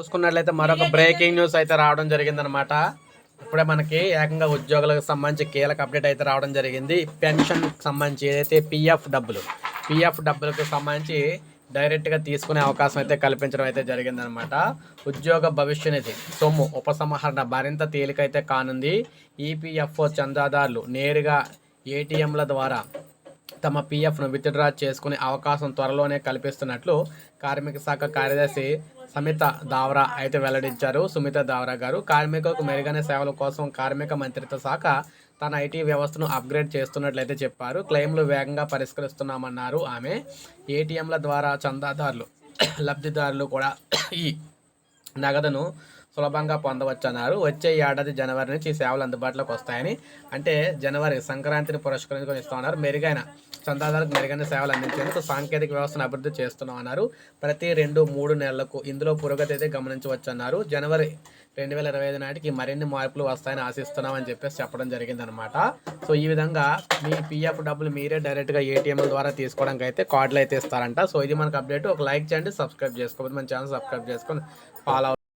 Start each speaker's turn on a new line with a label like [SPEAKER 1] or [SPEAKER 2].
[SPEAKER 1] చూసుకున్నట్లయితే మరొక breaking news అయితే రావడం జరిగిందనమాట ఇప్పుడే మనకి ఏకంగా ఉద్యోగులకు సంబంధించి కీలక అప్డేట్ అయితే రావడం జరిగింది. పెన్షన్ సంబంధించి ఏదైతే పిఎఫ్ డబ్బులు పిఎఫ్ డబ్బులకు సంబంధించి డైరెక్ట్గా తీసుకునే అవకాశం అయితే కల్పించడం అయితే జరిగిందనమాట ఉద్యోగ భవిష్య నిధి సొమ్ము ఉపసంహరణ మరింత తేలికైతే కానుంది. ఈపీఎఫ్ఓ చందాదారులు నేరుగా ఏటీఎంల ద్వారా తమ పీఎఫ్ను విత్డ్రా చేసుకునే అవకాశం త్వరలోనే కల్పిస్తున్నట్లు కార్మిక శాఖ కార్యదర్శి సమిత దావరా అయితే వెల్లడించారు. సుమిత దావరా గారు కార్మికులకు మెరుగైన సేవల కోసం కార్మిక మంత్రిత్వ శాఖ తన ఐటీ వ్యవస్థను అప్గ్రేడ్ చేస్తున్నట్లయితే చెప్పారు. క్లెయిమ్లు వేగంగా పరిష్కరిస్తున్నామన్నారు ఆమె. ఏటీఎంల ద్వారా చందాదారులు లబ్ధిదారులు కూడా ఈ నగదును సులభంగా పొందవచ్చు అన్నారు వచ్చే ఏడాది జనవరి నుంచి ఈ సేవలు అందుబాటులోకి వస్తాయని. అంటే జనవరి సంక్రాంతిని పురస్కరించుకొని ఇస్తామన్నారు మెరుగైన చందాదారులకు మెరుగైన సేవలు అందించేందుకు సాంకేతిక వ్యవస్థను అభివృద్ధి చేస్తున్నామన్నారు. ప్రతి రెండు మూడు నెలలకు ఇందులో పురోగతి అయితే గమనించవచ్చు అన్నారు జనవరి రెండు వేల ఇరవై ఐదు నాటికి మరిన్ని మార్పులు వస్తాయని ఆశిస్తున్నామని చెప్పేసి చెప్పడం జరిగిందనమాట సో ఈ విధంగా మీ పిఎఫ్ డబ్బులు మీరే డైరెక్ట్గా ఏటీఎంల ద్వారా తీసుకోవడానికి అయితే కార్డులు అయితే ఇస్తారంట. సో ఇది మనకు అప్డేట్. ఒక లైక్ చేయండి సబ్స్క్రైబ్ చేసుకోవద్దు. మన ఛానల్ సబ్స్క్రైబ్ చేసుకొని ఫాలో